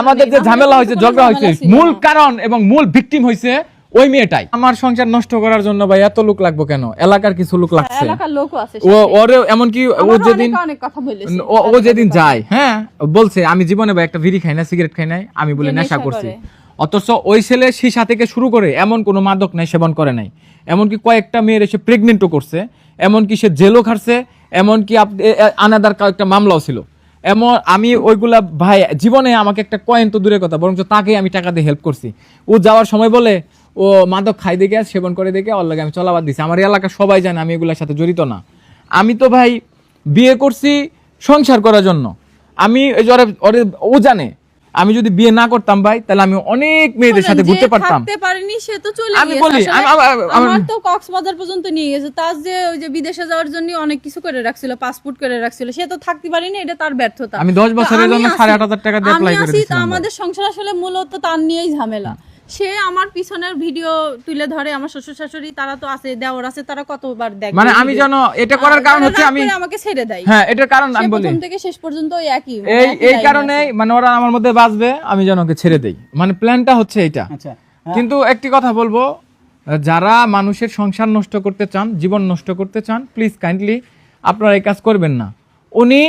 আমাদের যে ঝামেলা হয়েছে ঝগড়া হয়েছে মূল কারণ এবং মূল ভিকটিম হয়েছে ওই মেয়েটাই। আমার সংসার নষ্ট করার জন্য ভাই এত লোক লাগবে কেন? এলাকার কিছু লোক লাগছে। এলাকার লোকও আছে ও ওরে এমনকি ও যেদিন ও যেদিন যায় হ্যাঁ বলছে আমি জীবনে ভাই একটা বিড়ি খাই না সিগারেট খাই নাই আমি বলে নেশা করছি। অথচ ওই ছেলে সীসা থেকে শুরু করে এমন কোনো মাদক নাই সেবন করে নাই। এমনকি কয়েকটা মেয়ের এসে প্রেগনেন্টও করছে এমনকি সে জেলও খাটছে এমনকি আনাদার কয়েকটা মামলাও ছিল। এমন আমি ওইগুলা ভাই, জীবনে আমাকে একটা কয়েন তো দূরের কথা, বরঞ্চ তাকেই আমি টাকা দিয়ে হেল্প করছি। ও যাওয়ার সময় বলে, ও মাদক খাই দেখে, সেবন করে দেখে, ওর লাগে আমি চলাবার দিছি। আমার এলাকা সবাই জানে আমি এগুলোর সাথে জড়িত না। আমি তো ভাই, বিয়ে করছি সংসার করার জন্য। আমি ওরে, ও জানে আমি যদি বিয়ে না করতাম ভাই তাহলে আমি অনেক মেয়েদের সাথে ঘুরতে পারতাম। পারেনি সে তো চলে আমি বলি, আমার তো কক্সবাজার পর্যন্ত নিয়ে গেছে। তার যে ওই যে বিদেশে যাওয়ার জন্য অনেক কিছু করে রাখছিল পাসপোর্ট করে রাখছিল সে তো থাকতে পারিনি এটা তার ব্যর্থতা। আমি দশ তো বছরের জন্য আছি- সাড়ে আট হাজার টাকা দিয়ে করে। আমাদের সংসার আসলে মূলত তার নিয়েই ঝামেলা। সে আমার পিছনের ভিডিও তুলে ধরে আমার শ্বশুর শাশুড়ি তারা তো আছে দেওর আছে তারা কতবার দেখে মানে আমি। যেন এটা করার কারণ হচ্ছে আমি আমাকে ছেড়ে দেয়। হ্যাঁ এটার কারণ আমি বলি। প্রথম থেকে শেষ পর্যন্ত ওই একই এই এই কারণে মানে ওরা আমার মধ্যে বাঁচবে আমি যেন ওকে ছেড়ে দেই। মানে প্ল্যানটা হচ্ছে এইটা। আচ্ছা কিন্তু একটি কথা বলব যারা মানুষের সংসার নষ্ট করতে চান জীবন নষ্ট করতে চান প্লিজ কাইন্ডলি আপনারা এই কাজ করবেন না। উনি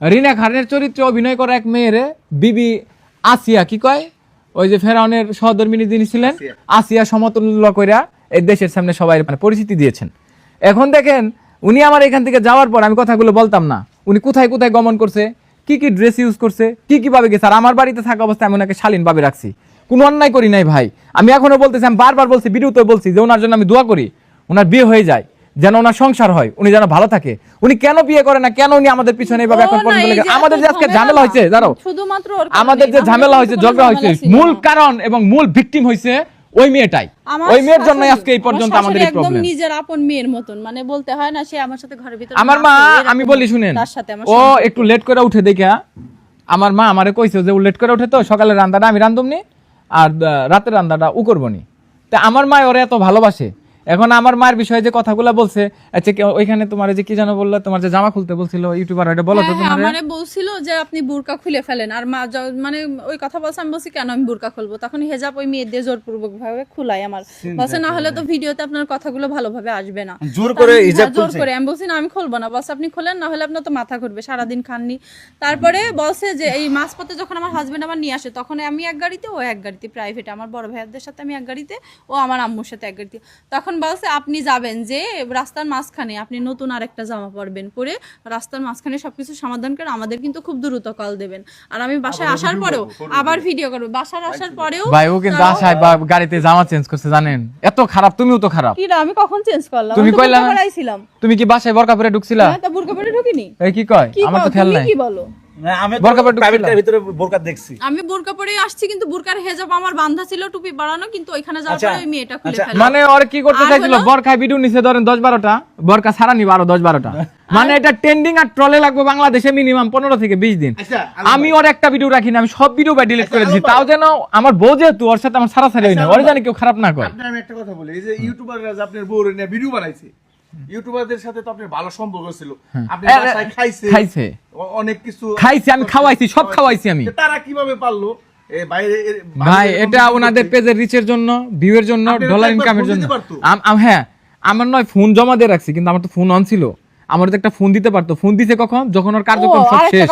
রিনা খানের চরিত্রে অভিনয় করা এক মেয়েরে বিবি আসিয়া কি কয়? ওই যে ফেরাউনের সহধর্মিনী যিনি ছিলেন আসিয়া। সমতুল্য কইরা এই দেশের সামনে সবাই মানে পরিচিতি দিয়েছেন। এখন দেখেন উনি আমার এখান থেকে যাওয়ার পর আমি কথাগুলো বলতাম না। উনি কোথায় কোথায় গমন করছে কি কি ড্রেস ইউজ করছে কি কি ভাবে গেছে আর আমার বাড়িতে থাকা অবস্থায় আমি ওনাকে শালীন ভাবে রাখছি। কোনো অন্যায় করি নাই ভাই। আমি এখনও বলতেছি আমি বারবার বলছি ভিডিওতে বলছি যে ওনার জন্য আমি দোয়া করি ওনার বিয়ে হয়ে যায়। যেন ওনার সংসার হয় উনি যেন ভালো থাকে। উনি কেন বিয়ে করে না? কেন উনি আমাদের পিছনে এইভাবে এখন পর্যন্ত লেগে- আমাদের যে আজকে ঝামেলা হয়েছে দাঁড়াও। শুধুমাত্র আমাদের যে ঝামেলা হয়েছে ঝগড়া হয়েছে মূল কারণ এবং মূল ভিকটিম হয়েছে ওই মেয়েটাই। ওই মেয়ের জন্য আজকে এই পর্যন্ত আমাদের এই একদম প্রবলেম নিজের আপন মেয়ের মতন। মানে বলতে হয় না সে আমার সাথে ঘরের ভিতরে আমার মা আমি বলি শুনেন ও একটু লেট করে উঠে দেখা আমার মা আমারে কইছে যে ও লেট করে উঠে তো সকালে রান্নাটা আমি রান্ধুমনি আর রাতের রান্নাটা ও করবনি। তা আমার মা ওরে এত ভালোবাসে এখন আমার মায়ের বিষয়ে যে কথাগুলো বলছে আচ্ছা ওইখানে তোমার যে কি যেন বলল তোমার যে জামা খুলতে বলছিল ইউটিউবার এটা বলো তো হ্যাঁ, হ্যাঁ, আমারে বলছিল যে আপনি বুরকা খুলে ফেলেন। আর মা মানে ওই কথা বলছে আমি বলছি কেন আমি বুরকা খুলবো? তখন হেজাব ওই মেয়ে দিয়ে জোরপূর্বক ভাবে খুলাই আমার। বলছে না হলে তো ভিডিওতে আপনার কথাগুলো ভালোভাবে আসবে না। জোর করে হিজাব হ্যাঁ, জোর করে। আমি বলছি না আমি খুলবো না। বলছে আপনি খোলেন না হলে আপনার তো মাথা ঘুরবে সারাদিন খাননি। তারপরে বলছে যে এই মাঝপথে যখন আমার হাজবেন্ড আমার নিয়ে আসে তখন আমি এক গাড়িতে ও এক গাড়িতে প্রাইভেট আমার বড় ভাইয়াদের সাথে আমি এক গাড়িতে ও আমার আম্মুর সাথে এক গাড়িতে। তখন বলছে আপনি যাবেন যে রাস্তার মাঝখানে আপনি নতুন আরেকটা জামা পরবেন পরে রাস্তার মাঝখানে সবকিছু সমাধান করে আমাদের কিন্তু খুব দ্রুত কল দেবেন। আর আমি বাসায় আসার পরেও আবার ভিডিও করব। বাসায় আসার পরেও ভাই ও কিন্তু আসায় বা গাড়িতে জামা চেঞ্জ করছে জানেন? এত খারাপ তুমিও তো খারাপ। কি আমি কখন চেঞ্জ করলাম? তুমি আমি তো কইলা বোরকা না? পরাইছিলাম তুমি কি বাসায় বরকা পরে ঢুকছিলা? হ্যাঁ, তা বুরকা পরে ঢুকিনি। এই কি কয়? আমার তো খেয়াল নাই। কি বলো? না, আমি বোরকা পরে প্রাইভেট ঢুকছিলা? ভিতরে বোরকা দেখছি। আমি বোরকা পরে আসছি কিন্তু বোরকার হেজাব আমার বান্ধা ছিল টুপি বাড়ানো কিন্তু ওইখানে যাওয়ার আচ্ছা, পরে ওই মেয়েটা খুলে আচ্ছা, ফেলে। মানে ওর কি করতে চাইছিল? হলো- ভিডিও নিছে ধরেন দশ বারোটা বরকা ছাড়া নিবা আরও দশ বারোটা। মানে এটা ট্রেন্ডিং আর ট্রলে লাগবে বাংলাদেশে মিনিমাম পনেরো থেকে বিশ দিন। আচ্ছা, আমি ওর একটা ভিডিও রাখি না আমি সব ভিডিও বাই ডিলিট করে দিচ্ছি তাও যেন আমার বউ যেহেতু ওর সাথে আমার সারা সারি হয় না। ওর জানি কেউ খারাপ না করে আপনার আমি একটা কথা বলি এই যে ইউটিউবাররা যে আপনার বউ নিয়ে ভিডিও বানাইছে ইউটিউবারদের সাথে তো আপনার ভালো সম্পর্ক ছিল। আপনি বাসায় খাইছে খাইছে। অনেক কিছু খাইছে আমি খাওয়াইছি, সব খাওয়াইছি। আমি। তারা কীভাবে পারল? ভাই এটা ওনাদের পেজের রিচের জন্য ভিউয়ের জন্য ডলার ইনকামের জন্য। হ্যাঁ আমার নয় ফোন জমা দিয়ে রাখছি কিন্তু আমার তো ফোন অন ছিল। আমার তো একটা ফোন দিতে পারতো। ফোন দিছে কখন? যখন ওর কার্যক্রম সব শেষ।